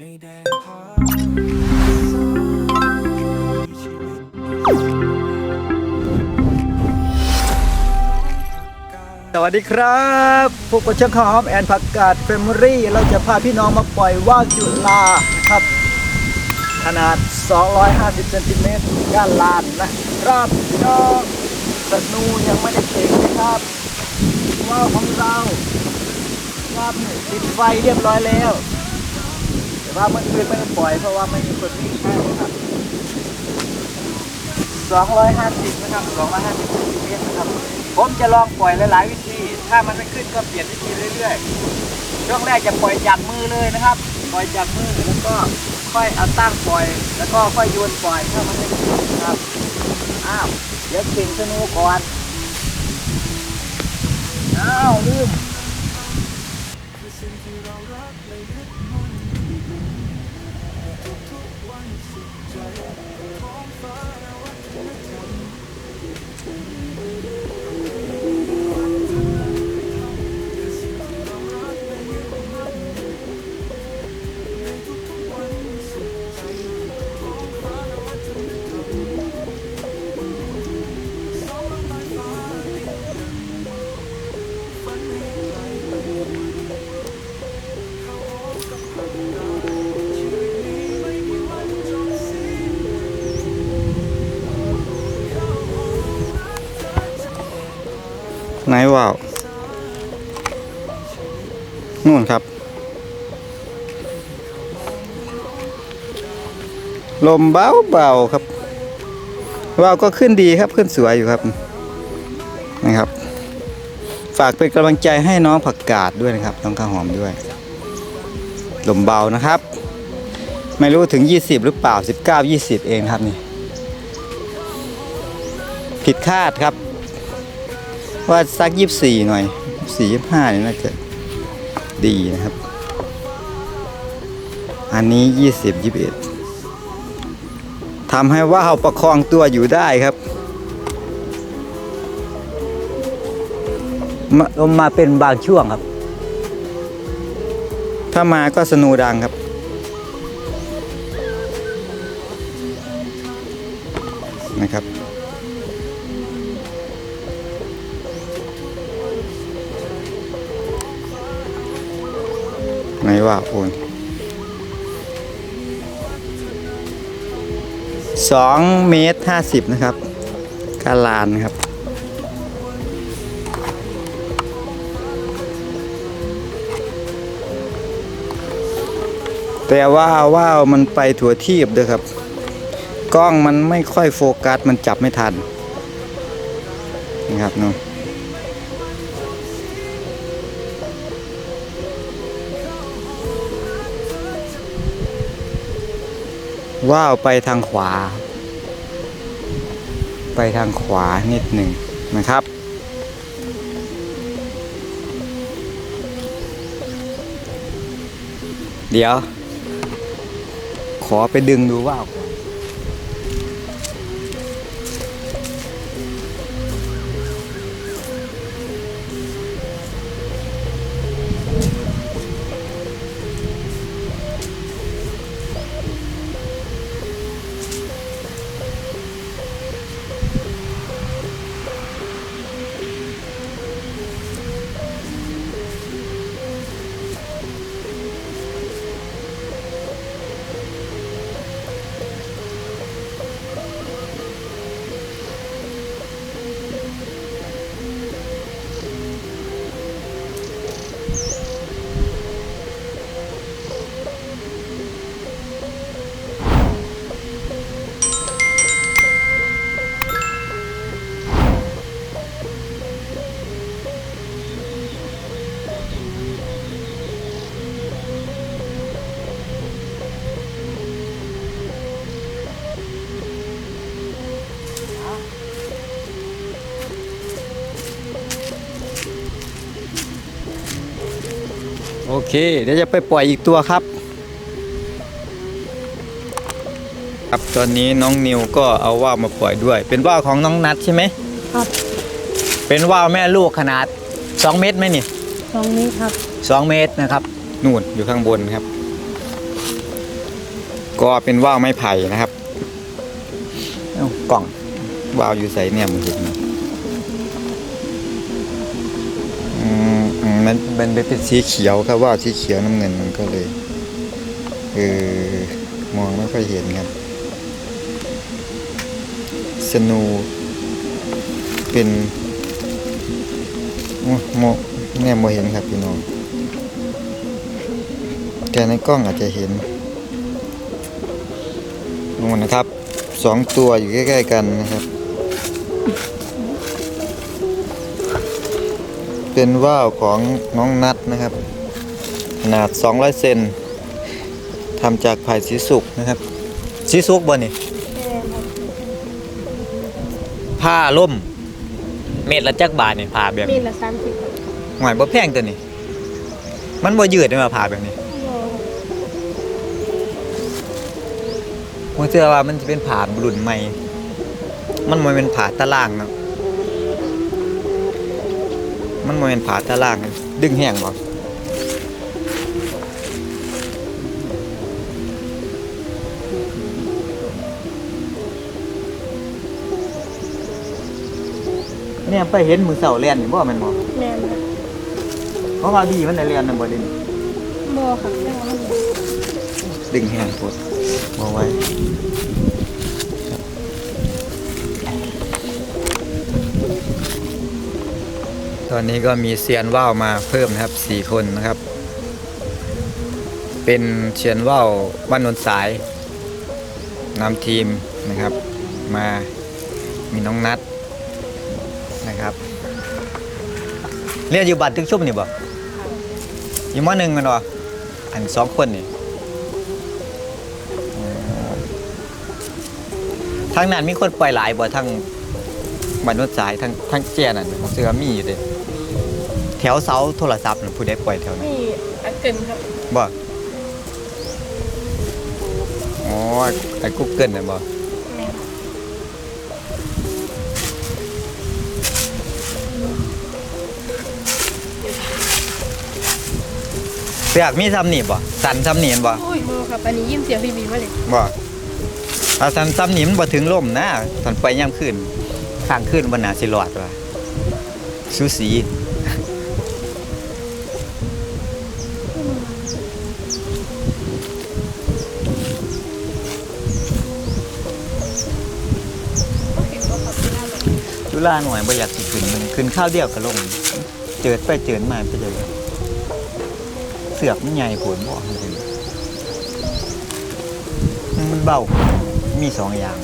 สวัสดีครับพวกกระเช้างหอมแอนผักกาดเฟมอรี่ เราจะพาพี่น้องมาปล่อยว่าวจุฬานะครับ ขนาด 250เซนติเมตรย่านลานนะครับพี่น้องสนูยังไม่ได้เก่งนะครับว่าวของเราครับติดไฟเรียบร้อยแล้ว แต่ว่าเมื่อคืนไม่ได้ปล่อยเพราะว่าไม่มีคนวิ่งให้นะครับ250นะครับ250เซนติเมตรนะครับ ผมจะลองปล่อยหลาย ๆ วิธี ถ้ามันไม่ขึ้นก็เปลี่ยนวิธีเรื่อย ๆ ช่วงแรกจะปล่อยจากมือเลยนะครับ ปล่อยจากมือแล้วก็ค่อยเอาตั้งปล่อย แล้วก็ค่อยโยนปล่อยถ้ามันไม่ขึ้นนะครับ อ้าว เดี๋ยวเก่งสนูก่อน อ้าวลืม ไหนว่าวนู่นครับ ลมเบาเบาๆครับว่าวก็ขึ้นดีครับขึ้นสวยอยู่ครับนะครับ ฝากเป็นกำลังใจให้น้องผักกาดด้วยนะครับน้องข้าวหอมด้วย ลมเบานะครับ ไม่รู้ถึง 20 หรือเปล่า 19 20 เองครับนี่ ผิดคาดครับ ว่าสักยี่สิบสี่หน่อยสี่ยี่ห้านี่น่าจะดีนะครับ อันนี้ยี่สิบยี่สิบเอ็ดทำให้ว่าวประคองตัวอยู่ได้ครับ มาลมมาเป็นบางช่วงครับ ถ้ามาก็สนูดังครับนะครับ ไหนว่าโอนสองเมตรห้าสิบนะครับกาลานครับ แต่ว่าว่าวมันไปถั่วทีบเด้อครับ กล้องมันไม่ค่อยโฟกัส มันจับไม่ทันนะครับเน ว่าวไปทางขวา ไปทางขวานิดหนึ่งนะครับ เดี๋ยว ขอไปดึงดูว่าวก่อน โอเค เดี๋ยวจะไปปล่อยอีกตัวครับ ครับตอนนี้น้องนิวก็เอาว่าวมาปล่อยด้วย เป็นว่าวของน้องนัดใช่ไหมครับ เป็นว่าวแม่ลูกขนาด 2 เมตรไหมนี่ตรงนี้ครับ 2เมตรนะครับนู่นอยู่ข้างบนครับ ก็เป็นว่าวไม้ไผ่นะครับเอ้ากล่องว่าวอยู่ใส่เนี่ยมันเห็นนะอื มันมันเป็นสีเขียวครับว่าสีเขียวน้ำเงินมันก็เลยเออมองไม่ค่อยเห็นครับสนูเป็นโอ้โมเนี่ยโมเห็นครับพี่น้องแต่ในกล้องอาจจะเห็นนู่นนะครับสองตัวอยู่ใกล้ ๆ กันนะครับ เป็นว่าวของน้องนัดนะครับ ขนาด 200 เซนทำจากไผ่สีสุกนะครับ สีสุกบ่นี่ผ้าล่ม เม็ดละจักบาทนี่ผ้าแบบมีนี้ละสามสิบครับหวยบ่แพงตัวนี้ มันบ่ยืดได้มาผ้าแบบนี้ผมเชื่อว่ามันจะเป็นผ่ารุ่นใหม่ มันมันเป็นผ่าตะล่างเนาะ มันมันเป็นผ่าตะล่าง ดึงแห้งบ่เนี่ยไปเห็นมือเสาเรียนนี่บ่แม่นบ่แม่นครับเพราะว่าดีมันได้เรียนนำบ่ไดิโมครับแต่ว่ามันดึงแห้งปวดบ่ไว้ ตอนนี้ก็มีเซียนว่าวมาเพิ่มนะครับสี่คนนะครับ เป็นเซียนว่าวบ้านนนสายนำทีมนะครับ มามีน้องนัดนะครับเรียนอยู่บัตรทึกชุ่มนี่บ่อยู่มหนึ่งแมันบ่อันสองคนนี่ทางนั้นมีคนปล่อยหลายบ่ทางบ้านนนสายทางทางเจียนั่นผมเชื่อมีอยู่เด้ แถวเสาโทรศัพท์น่ะผู้ใดปล่อยแถวนั้นมีอักเกินครับบ่อ๋อไอ้กูเกิลน่ะบ่แม่นเสือกมีซ้ำนี่บ่สันซ้ำนี่เห็นบ่โอ้ยโมครับ อันนี้ยินเสียงพี่บีมาเลยบ่ถ้าสันซ้ำนี่มันบ่ถึงลมนะตอนไปยามคืนข้างคืนบ่น่าสิรอดว่ะสูสี ล่าหน่อยบ่อยากสิขึ้นมันขึ้นข้าวเดียวก็ลงเจิดไปเจิดมาไปเลยเสือกมันใหญ่ผลบ่มันเบามีสองอย่าง